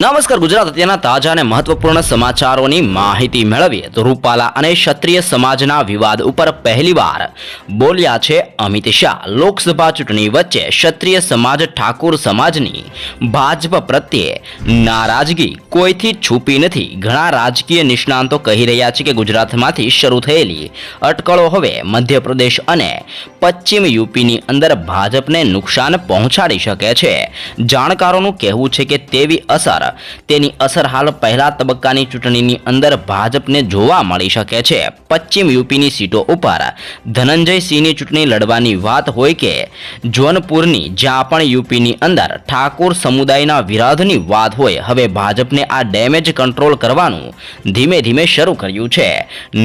નમસ્કાર, ગુજરાત અત્યારના તાજા અને મહત્વપૂર્ણ સમાચારોની માહિતી મેળવીએ તો રૂપાલા અને ક્ષત્રિય સમાજના વિવાદ ઉપર પહેલીવાર બોલ્યા છે અમિત શાહ. લોકસભા ચૂંટણી વચ્ચે ક્ષત્રિય સમાજ ઠાકુર સમાજની ભાજપ પ્રત્યે નારાજગી કોઈથી છૂપી નથી. ઘણા રાજકીય નિષ્ણાંતો કહી રહ્યા છે કે ગુજરાતમાંથી શરૂ થયેલી અટકળો હવે મધ્યપ્રદેશ અને પશ્ચિમ યુપીની અંદર ભાજપને નુકસાન પહોંચાડી શકે છે. જાણકારોનું કહેવું છે કે તેવી અસર તેની અસર હાલ પહેલા તબક્કાની ચૂંટણીની અંદર ભાજપને જોવા મળી શકે છે. પશ્ચિમ યુપીની સીટો ઉપર ધનંજયસિંહની ચૂંટણી લડવાની વાત હોય કે જોનપુરની જ્યાં પણ યુપીની અંદર ઠાકોર સમુદાયના વિરોધની વાત હોય, હવે ભાજપને આ ડેમેજ કંટ્રોલ કરવાનું ધીમે ધીમે શરૂ કર્યું છે.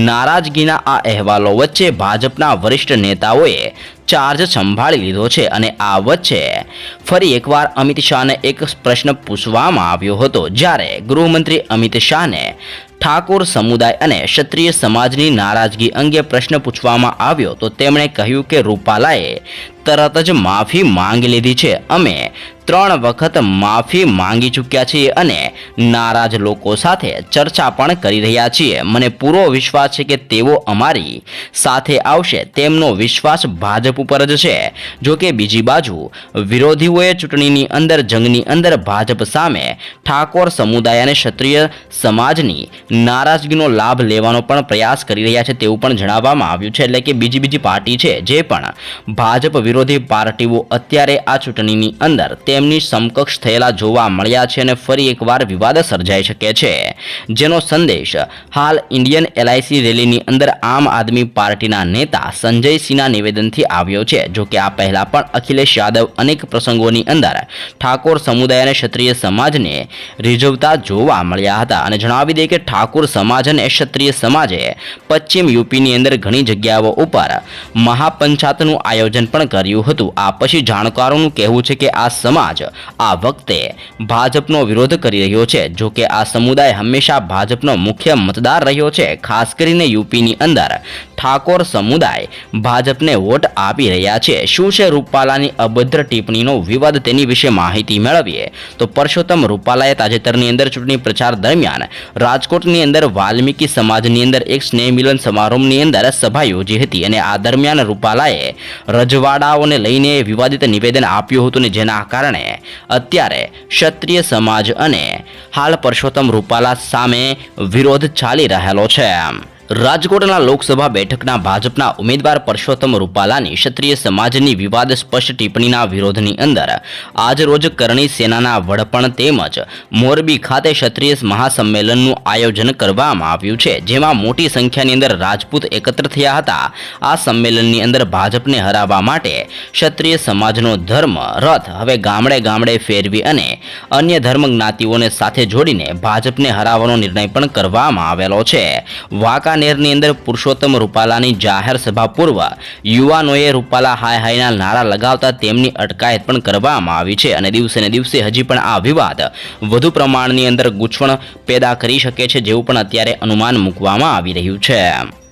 નારાજગીના આ અહેવાલો વચ્ચે ભાજપના વરિષ્ઠ નેતાઓએ ચાર્જ સંભાળી લીધો છે અને આ વચ્ચે ફરી એકવાર અમિત શાહને એક પ્રશ્ન પૂછવામાં આવ્યો હતો, જ્યારે ગૃહમંત્રી અમિત શાહને ઠાકોર સમુદાય અને ક્ષત્રિય સમાજની નારાજગી અંગે પ્રશ્ન પૂછવામાં આવ્યો. તો તેમણે કહ્યું કે રૂપાલાએ તરત જ માફી માંગી લીધી છે. અમે ત્રણ વખત માફી માંગી ચૂક્યા છીએ અને નારાજ લોકો સાથે ચર્ચા પણ કરી રહ્યા છીએ. મને પૂરો વિશ્વાસ છે કે તેઓ અમારી સાથે આવશે. તેમનો વિશ્વાસ ભાજપ ઉપર જ છે. જો કે બીજી બાજુ વિરોધીઓએ ચૂંટણીની અંદર, જંગની અંદર ભાજપ સામે ઠાકોર સમુદાય અને ક્ષત્રિય સમાજની નારાજગીનો લાભ લેવાનો પણ પ્રયાસ કરી રહ્યા છે તેવું પણ જણાવવામાં આવ્યું છે. એટલે કે બીજી બીજી પાર્ટી છે જે પણ ભાજપ વિરોધી પાર્ટીઓ અત્યારે આ ચૂંટણીની અંદર તેમની સમકક્ષ થયેલા જોવા મળ્યા છે અને ફરી એકવાર વિવાદ સર્જાઈ શકે છે. જેનો સંદેશ હાલ ઇન્ડિયન એલઆઈસી રેલીની અંદર આમ આદમી પાર્ટીના નેતા સંજય સિંહના નિવેદનથી આવ્યો છે. જો કે આ પહેલા પણ અખિલેશ યાદવ અનેક પ્રસંગોની અંદર ઠાકોર સમુદાય અને ક્ષત્રિય સમાજને રીઝવતા જોવા મળ્યા હતા. અને જણાવી દે કે ઠાકોર સમાજ અને ક્ષત્રિય સમાજે પશ્ચિમ યુપીની અંદર ઘણી જગ્યાઓ ઉપર મહાપંચાયતનું આયોજન પણ કર્યું હતું. આ પછી જાણકારોનું કહેવું છે કે આ સમાજ આ વખતે ભાજપનો વિરોધ કરી રહ્યો છે. જો કે આ સમુદાય હંમેશા ભાજપનો મુખ્ય મતદાર રહ્યો છે. ખાસ કરીને યુપીની અંદર. ઠાકોર સમુદાય ભાજપને વોટ આપી રહ્યા છે. શું છે રૂપાલાની અભદ્ર ટિપ્પણીનો વિવાદ તેની વિશે માહિતી મેળવીએ? તો પરસોત્તમ રૂપાલાએ તાજેતરની અંદર ચૂંટણી પ્રચાર દરમિયાન રાજકોટની અંદર વાલ્મીકી સમાજની અંદર એક સ્નેહ મિલન સમારોહની અંદર સભા યોજી હતી અને આ દરમિયાન રૂપાલાએ રજવાડાઓને લઈને વિવાદિત નિવેદન આપ્યું હતું અને જેના કારણે અત્યારે ક્ષત્રિય સમાજ અને હાલ પરસોત્તમ રૂપાલા સામે વિરોધ ચાલી રહેલો છે. રાજકોટના લોકસભા બેઠકના ભાજપના ઉમેદવાર પરસોત્તમ રૂપાલાની ક્ષત્રિય સમાજની વિવાદ સ્પષ્ટ ટિપ્પણીના વિરોધની અંદર આજ રોજ કરણી સેનાના વડપણ તેમજ મોરબી ખાતે ક્ષત્રિય મહાસંમેલનનું આયોજન કરવામાં આવ્યું છે, જેમાં મોટી સંખ્યાની અંદર રાજપૂત એકત્ર થયા હતા. આ સંમેલનની અંદર ભાજપને હરાવવા માટે ક્ષત્રિય સમાજનો ધર્મ, રથ હવે ગામડે ગામડે ફેરવી અને અન્ય ધર્મ જ્ઞાતિઓને સાથે જોડીને ભાજપને હરાવવાનો નિર્ણય પણ કરવામાં આવેલો છે. વાંકાનેરની અંદર પુરુષોત્તમ રૂપાલાની જાહેર સભા પૂર્વ યુવાનોએ રૂપાલા હાય હાયના નારા લગાવતા તેમની અટકાયત પણ કરવામાં આવી છે અને દિવસે ને દિવસે હજી પણ આ વિવાદ વધુ પ્રમાણની અંદર ગૂંચવણ પેદા કરી શકે છે જેવું પણ અત્યારે અનુમાન મૂકવામાં આવી રહ્યું છે.